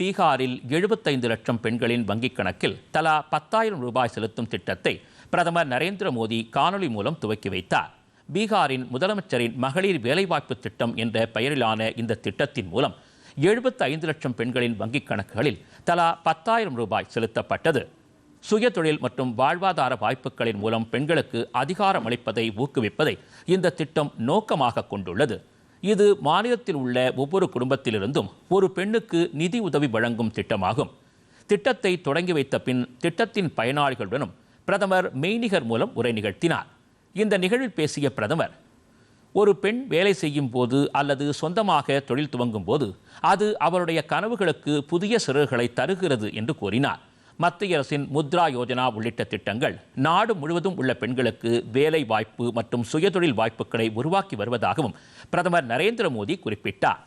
பீகாரில் எழுபத்தைந்து லட்சம் பெண்களின் வங்கிக் கணக்கில் தலா பத்தாயிரம் ரூபாய் செலுத்தும் திட்டத்தை பிரதமர் நரேந்திர மோடி காணொலி மூலம் துவக்கி வைத்தார். பீகாரின் முதலமைச்சரின் மகளிர் வேலைவாய்ப்பு திட்டம் என்ற பெயரிலான இந்த திட்டத்தின் மூலம் எழுபத்தி ஐந்து லட்சம் பெண்களின் வங்கிக் கணக்குகளில் தலா பத்தாயிரம் ரூபாய் செலுத்தப்பட்டது. சுயதொழில் மற்றும் வாழ்வாதார வாய்ப்புகளின் மூலம் பெண்களுக்கு அதிகாரம் அளிப்பதை ஊக்குவிப்பதை இந்த திட்டம் நோக்கமாக கொண்டுள்ளது. இது மாநிலத்தில் உள்ள ஒவ்வொரு குடும்பத்திலிருந்தும் ஒரு பெண்ணுக்கு நிதி உதவி வழங்கும் திட்டமாகும். திட்டத்தை தொடங்கி வைத்த பின் திட்டத்தின் பயனாளிகளுடனும் பிரதமர் மெய்நிகர் மூலம் உரை நிகழ்த்தினார். இந்த நிகழ்வில் பேசிய பிரதமர் ஒரு பெண் வேலை செய்யும் போது அல்லது சொந்தமாக தொழில் துவங்கும் போது அது அவருடைய கனவுகளுக்கு புதிய சிறகுகளை தருகிறது என்று கூறினார். மத்திய அரசின் முத்ரா யோஜனா உள்ளிட்ட திட்டங்கள் நாடு முழுவதும் உள்ள பெண்களுக்கு வேலை வாய்ப்பு மற்றும் சுயதொழில் வாய்ப்புகளை உருவாக்கி வருவதாகவும் பிரதமர் நரேந்திர மோடி குறிப்பிட்டார்.